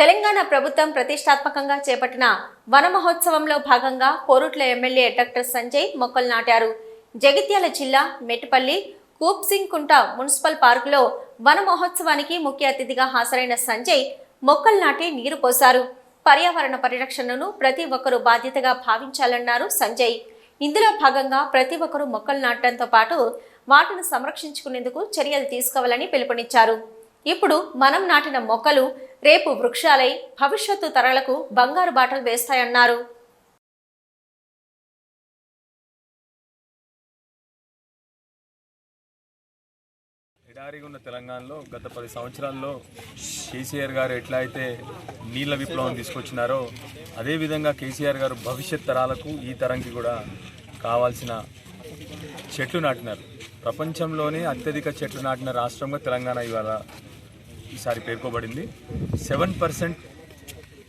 తెలంగాణ ప్రభుత్వం ప్రతిష్టాత్మకంగా చేపట్టిన వన మహోత్సవంలో భాగంగా కోరుట్ల ఎమ్మెల్యే డాక్టర్ సంజయ్ మొక్కలు నాటారు. జగిత్యాల జిల్లా మెట్టుపల్లి కూప్సింగ్ కుంట మున్సిపల్ పార్కులో వన మహోత్సవానికి ముఖ్య అతిథిగా హాజరైన సంజయ్ మొక్కలు నాటి నీరు పోశారు. పర్యావరణ పరిరక్షణను ప్రతి ఒక్కరూ బాధ్యతగా భావించాలన్నారు సంజయ్. ఇందులో భాగంగా ప్రతి ఒక్కరూ మొక్కలు నాటడంతో పాటు వాటిని సంరక్షించుకునేందుకు చర్యలు తీసుకోవాలని పిలుపునిచ్చారు. ఇప్పుడు మనం నాటిన మొక్కలు రేపు వృక్షాలై భవిష్యత్తు తరాలకు బంగారు బాటలు వేస్తాయన్నారు. ఎడారిగా ఉన్న తెలంగాణలో గత పది సంవత్సరాల్లో కేసీఆర్ గారు ఎట్లా అయితే నీళ్ళ విప్లవం తీసుకొచ్చినారో అదేవిధంగా కేసీఆర్ గారు భవిష్యత్ తరాలకు ఈ తరంకి కూడా కావాల్సిన చెట్లు నాటినారు. ప్రపంచంలోనే అత్యధిక చెట్లు నాటిన రాష్ట్రంగా తెలంగాణ ఇవాళ ఈసారి పేర్కోబడింది. సెవెన్ పర్సెంట్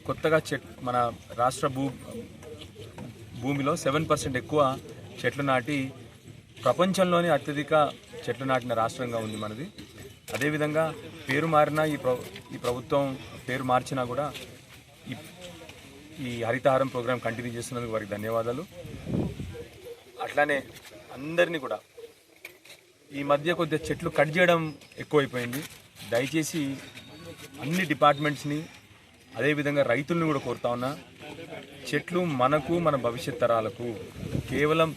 కొత్తగా చెట్ మన రాష్ట్ర భూ భూమిలో సెవెన్ పర్సెంట్ ఎక్కువ చెట్లు నాటి ప్రపంచంలోనే అత్యధిక చెట్లు నాటిన రాష్ట్రంగా ఉంది మనది. అదేవిధంగా పేరు మారినా ఈ ప్ర ఈ ప్రభుత్వం పేరు మార్చినా కూడా ఈ ఈ హరితహారం ప్రోగ్రాం కంటిన్యూ చేస్తున్నందుకు వారికి ధన్యవాదాలు. అట్లానే అందరినీ కూడా ఈ మధ్య కొద్దిగా చెట్లు కట్ చేయడం ఎక్కువైపోయింది. దయచేసి అన్ని డిపార్ట్మెంట్స్ని అదేవిధంగా రైతుల్ని కూడా కోరుతా ఉన్నా చెట్లు మనకు మన భవిష్యత్ తరాలకు కేవలం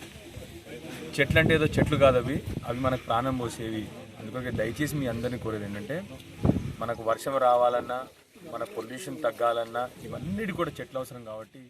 చెట్లు అంటే ఏదో చెట్లు కాదు అవి అవి మనకు ప్రాణం పోసేవి. అందుకే దయచేసి మీ అందరినీ కోరేది ఏంటంటే మనకు వర్షం రావాలన్నా మన పొల్యూషన్ తగ్గాలన్నా ఇవన్నిటి కూడా చెట్లు అవసరం కాబట్టి